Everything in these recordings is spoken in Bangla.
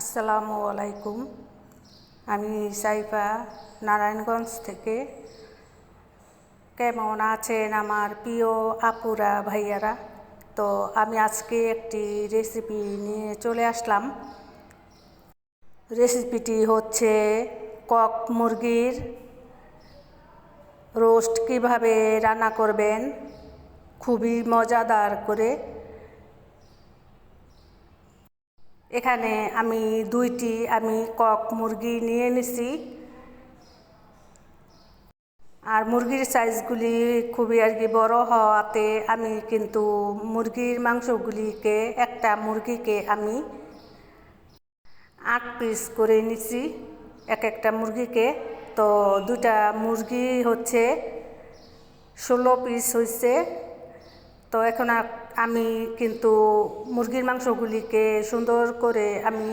আসসালামু আলাইকুম। আমি সাইফা নারায়ণগঞ্জ থেকে। কেমন আছেন আমার প্রিয় আপুরা, ভাইয়ারা? তো আমি আজকে একটি রেসিপি নিয়ে চলে আসলাম। রেসিপিটি হচ্ছে কক মুরগির রোস্ট কীভাবে রান্না করবেন, খুবই মজাদার করে। এখানে আমি দুইটি, আমি কক মুরগি নিয়ে নিছি। আর মুরগির সাইজগুলি খুবই আর কি বড় হওয়াতে আমি কিন্তু মুরগির মাংসগুলিকে, একটা মুরগিকে আমি আট পিস করে নিছি, এক একটা মুরগিকে। তো দুটা মুরগি হচ্ছে ষোলো পিস হয়েছে তো এখন আমি কিন্তু মুরগির মাংসগুলিকে সুন্দর করে আমি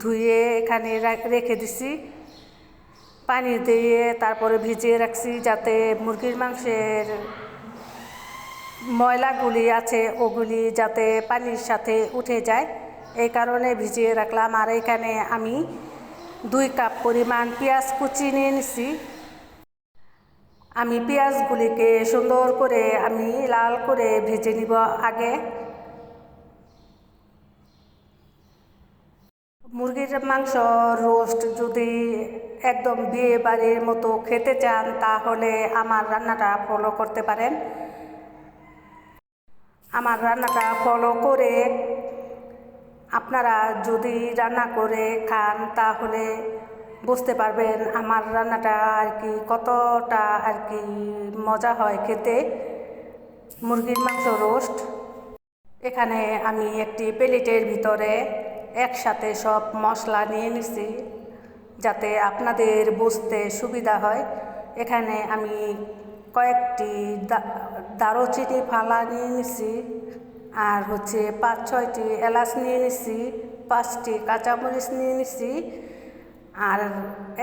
ধুয়ে এখানে রেখে দিছি। পানি দিয়ে তারপরে ভিজিয়ে রাখছি যাতে মুরগির মাংসের ময়লাগুলি আছে, ওগুলি যাতে পানির সাথে উঠে যায়। এই কারণে ভিজিয়ে রাখলাম। আর এখানে আমি দুই কাপ পরিমাণ পেঁয়াজ কুচি নিয়ে নিছি। আমি পেঁয়াজগুলিকে সুন্দর করে আমি লাল করে ভেজে নিব আগে। মুরগির মাংস রোস্ট যদি একদম বিয়ে বাড়ির মতো খেতে চান, তাহলে আমার রান্নাটা ফলো করতে পারেন। আমার রান্নাটা ফলো করে আপনারা যদি রান্না করে খান, তাহলে বুঝতে পারবেন আমার রান্নাটা আর কি কতটা আর কি মজা হয় খেতে। মুরগির মাংস রোস্ট। এখানে আমি একটি প্লেটের ভিতরে একসাথে সব মশলা নিয়ে নিছি, যাতে আপনাদের বুঝতে সুবিধা হয়। এখানে আমি কয়েকটি দারুচিনি ফালা নিয়ে নিছি, আর হচ্ছে পাঁচ ছয়টি এলাচ নিয়ে নিছি, পাঁচটি কাঁচামরিচ নিয়ে নিছি আর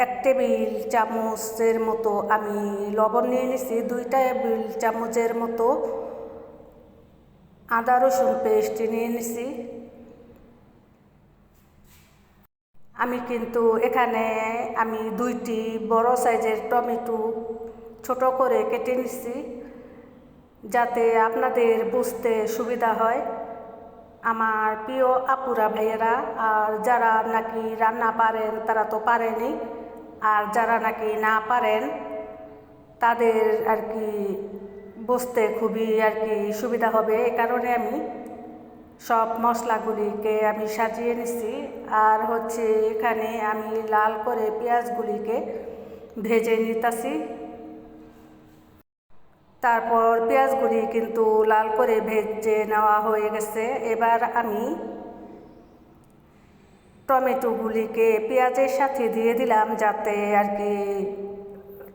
এক টেবিল চামচের মতো আমি লবণ নিয়ে নিছি, দুই টেবিল চামচের মতো আদা রসুন পেস্ট নিয়ে নিছি। আমি কিন্তু এখানে আমি দুইটি বড় সাইজের টমেটো ছোট করে কেটে নিছি, যাতে আপনাদের বুঝতে সুবিধা হয়। আমার প্রিয় আপুরা, ভাইয়েরা, আর যারা নাকি রান্না পারেন তারা তো পারেনি, আর যারা নাকি না পারেন, তাদের আর কি বসতে খুবই আর কি সুবিধা হবে। এ কারণে আমি সব মশলাগুলিকে আমি সাজিয়ে নিছি, আর হচ্ছে এখানে আমি লাল করে পেঁয়াজগুলিকে ভেজে নিতেছি। তারপর পেঁয়াজগুলি কিন্তু লাল করে ভেজে নেওয়া হয়ে গেছে। এবার আমি টমেটোগুলিকে পেঁয়াজের সাথে দিয়ে দিলাম যাতে আর কি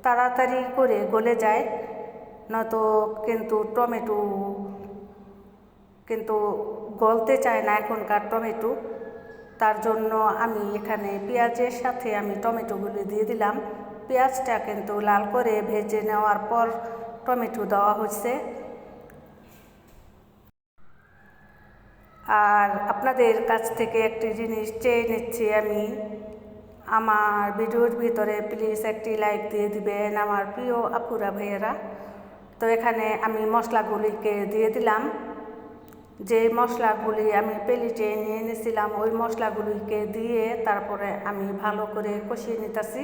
তাড়াতাড়ি করে গলে যায়। নয়তো কিন্তু টমেটো কিন্তু গলতে চায় না এখনকার টমেটো। তার জন্য আমি এখানে পেঁয়াজের সাথে আমি টমেটোগুলি দিয়ে দিলাম। পেঁয়াজটা কিন্তু লাল করে ভেজে নেওয়ার পর টমেটো দেওয়া হচ্ছে আর আপনাদের কাছ থেকে একটি জিনিস চেয়ে নিচ্ছি আমি। আমার ভিডিওর ভিতরে প্লিজ একটি লাইক দিয়ে দিবেন আমার প্রিয় আপুরা, ভাইয়েরা। তো এখানে আমি মশলাগুলিকে দিয়ে দিলাম। যে মশলাগুলি আমি প্লেটে নিয়ে নিয়েছিলাম ওই মশলাগুলিকে দিয়ে তারপরে আমি ভালো করে কষিয়ে নিতেছি।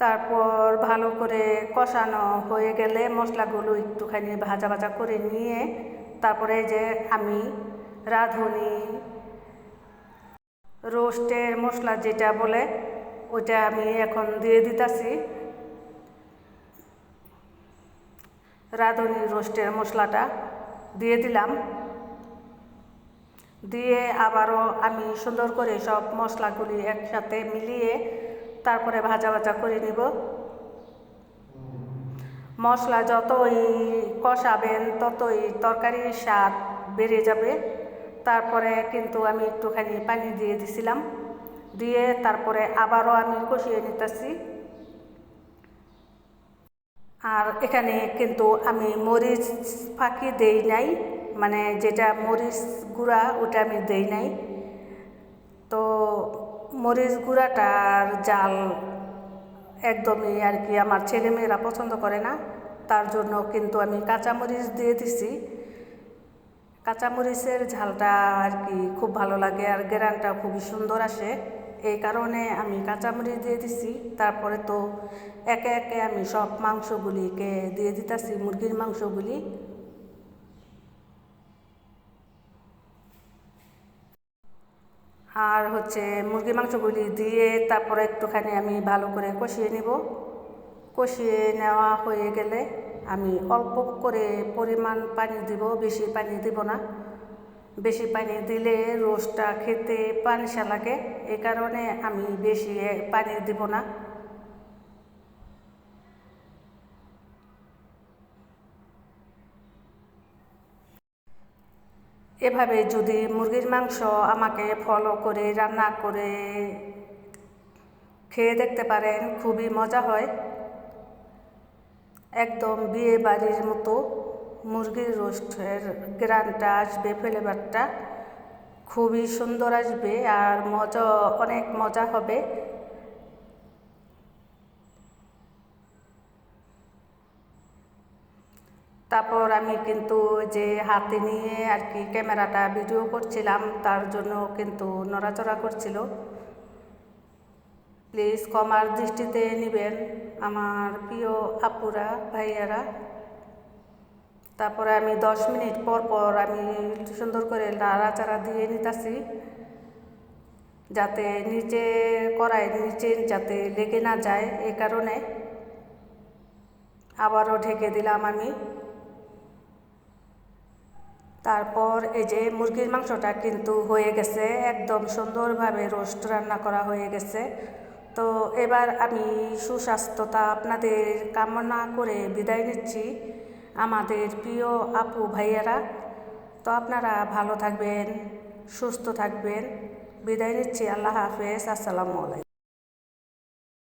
তারপর ভালো করে কষানো হয়ে গেলে মশলাগুলো একটুখানি ভাজা ভাজা করে নিয়ে তারপরে যে আমি রাঁধুনি। রোস্টের মশলা যেটা বলে, ওইটা আমি এখন দিয়ে দিতেছি। রাঁধুনি রোস্টের মশলাটা দিয়ে দিলাম। দিয়ে আবারও আমি সুন্দর করে সব মশলাগুলি একসাথে মিলিয়ে তারপরে ভাজা ভাজা করে নিব। মশলা যতই কষাবেন, ততই তরকারির স্বাদ বেড়ে যাবে। তারপরে কিন্তু আমি একটুখানি পানি দিয়ে দিছিলাম। দিয়ে তারপরে আবারও আমি কষিয়ে নিতেছি। আর এখানে কিন্তু আমি মরিচ ফাঁকি দেই নাই। মানে যেটা মরিচ গুঁড়া, ওটা আমি দেই নাই। মরিচ গুঁড়াটার জাল একদমই আর কি আমার ছেলেমেয়েরা পছন্দ করে না। তার জন্য কিন্তু আমি কাঁচামরিচ দিয়ে দিছি। কাঁচামরিচের ঝালটা আর কি খুব ভালো লাগে আর গ্রানটা খুবই সুন্দর আসে। এই কারণে আমি কাঁচামরিচ দিয়ে দিছি। তারপরে তো একে একে আমি সব মাংসগুলিকে দিয়ে দিতেছি, মুরগির মাংসগুলি। আর হচ্ছে মুরগি মাংসগুলি দিয়ে তারপরে একটুখানি আমি ভালো করে কষিয়ে নিব। কষিয়ে নেওয়া হয়ে গেলে আমি অল্প করে পরিমাণ পানি দিব, বেশি পানি দিব না। বেশি পানি দিলে রোস্টটা খেতে পানসা লাগে, এ কারণে আমি বেশি পানি দিব না। এভাবে যদি মুরগির মাংস আমাকে ফলো করে, রান্না করে খেয়ে দেখতে পারেন, খুবই মজা হয়। একদম বিয়ে বাড়ির মতো মুরগির রোস্টের গ্রানটা আসবে ফ্লেভারটা খুবই সুন্দর আসবে আর মজা, অনেক মজা হবে। তারপর আমি কিন্তু যে হাতে নিয়ে আর কি ক্যামেরাটা ভিডিও করছিলাম, তার জন্য কিন্তু নড়াচড়া করছিল। প্লিজ কমার দৃষ্টিতে নেবেন আমার প্রিয় আপুরা, ভাইয়ারা। তারপরে আমি দশ মিনিট পর পর আমি সুন্দর করে নাড়াচাড়া দিয়ে নিতেছি, যাতে নিচে কড়াই নিচে যাতে লেগে না যায় এই কারণে। আবারও ঢেকে দিলাম আমি। তারপর এই যে মুরগির মাংসটা কিন্তু হয়ে গেছে, একদম সুন্দরভাবে রোস্ট রান্না করা হয়ে গেছে। তো এবার আমি সুস্বাস্থ্যতা আপনাদের কামনা করে বিদায় নিচ্ছি। আমাদের প্রিয় আপু ভাইয়েরা, তো আপনারা ভালো থাকবেন, সুস্থ থাকবেন। বিদায় নিচ্ছি, আল্লাহ হাফেজ, আসসালামু আলাইকুম।